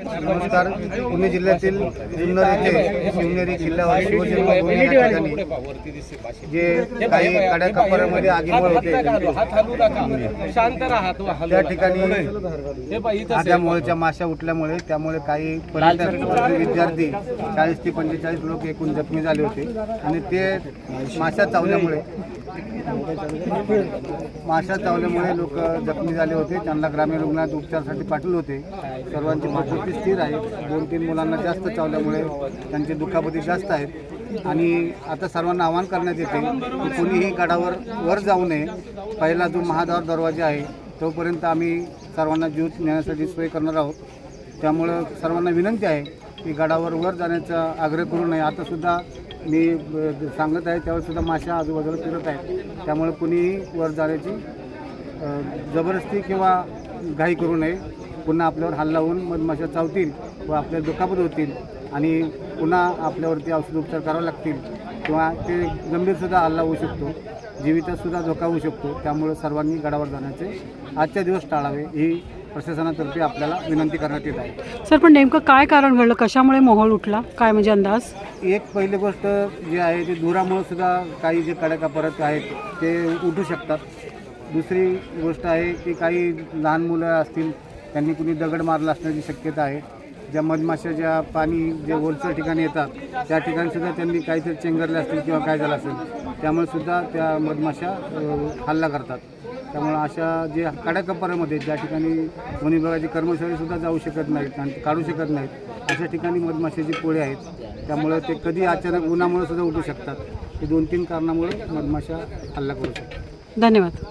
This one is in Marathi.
नमस्कार पुणे जिल्ह्यातील जुन्नर येथे शिवनेरी किल्ल्यावर शिवजन्मभूमी या ठिकाणी जे काही काड्या कपारामध्ये आगीमुळे होते. त्या ठिकाणी हे माश्या उठल्यामुळे त्यामुळे काही पर्यटक विद्यार्थी चाळीस ते पंचेचाळीस लोक एकूण जखमी झाले होते. आणि ते माश्या चावल्यामुळे माशा चावल्यामुळे लोक जखमी झाले होते. त्यांना ग्रामीण रुग्णालयात उपचारासाठी पाठवले होते. सर्वांची दुखापती स्थिर आहे. दोन तीन मुलांना जास्त चावल्यामुळे त्यांची दुखापती जास्त आहेत. आणि आता सर्वांना आवाहन करण्यात येते की कोणीही गडावर वर जाऊ नये. पहिला जो महाद्वार दरवाजा आहे तोपर्यंत आम्ही सर्वांना जीव नेण्यासाठी सोय करणार आहोत. त्यामुळं सर्वांना विनंती आहे की गडावर वर जाण्याचा आग्रह करू नये. आतासुद्धा मी सांगत आहे त्यावेळेस माशा माश्या आजूबाजूला फिरत आहेत. त्यामुळे कुणीही वर जाण्याची जबरदस्ती किंवा घाई करू नये. पुन्हा आपल्यावर हल्ला होऊन मधमाशा चावतील व आपल्याला दुखापत होतील आणि पुन्हा आपल्यावरती औषध उपचार करावे लागतील किंवा ते गंभीरसुद्धा हल्ला होऊ शकतो जीवितातसुद्धा धोका होऊ शकतो. त्यामुळे सर्वांनी गडावर जाण्याचे आजच्या दिवस टाळावे ही प्रशासनातर्फे आपल्याला विनंती करण्यात येत आहे. सर पण नेमकं काय कारण घडलं? कशामुळे मोहोळ उठला? काय म्हणजे अंदाज? एक पहिली गोष्ट जी आहे ती धुरामुळे सुद्धा काही जे कड्या परत आहेत ते उठू शकतात. दुसरी गोष्ट आहे की काही लहान मुलं असतील त्यांनी कुणी दगड मारला असण्याची शक्यता आहे. ज्या मधमाशा ज्या पाणी जे वरच्या ठिकाणी येतात त्या ठिकाणीसुद्धा त्यांनी काहीतरी चेंगरले असतील किंवा काय झालं असेल त्यामुळे सुद्धा त्या मधमाशा हल्ला करतात. त्यामुळे अशा जे काड्याकपारामध्ये ज्या ठिकाणी वन विभागाचे कर्मचारीसुद्धा जाऊ शकत नाहीत आणि काढू शकत नाहीत अशा ठिकाणी मधमाशाची पोळे आहेत. त्यामुळे ते कधी अचानक उन्हामुळे सुद्धा उठू शकतात. हे दोन तीन कारणामुळे मधमाशा हल्ला करू शकतात. धन्यवाद.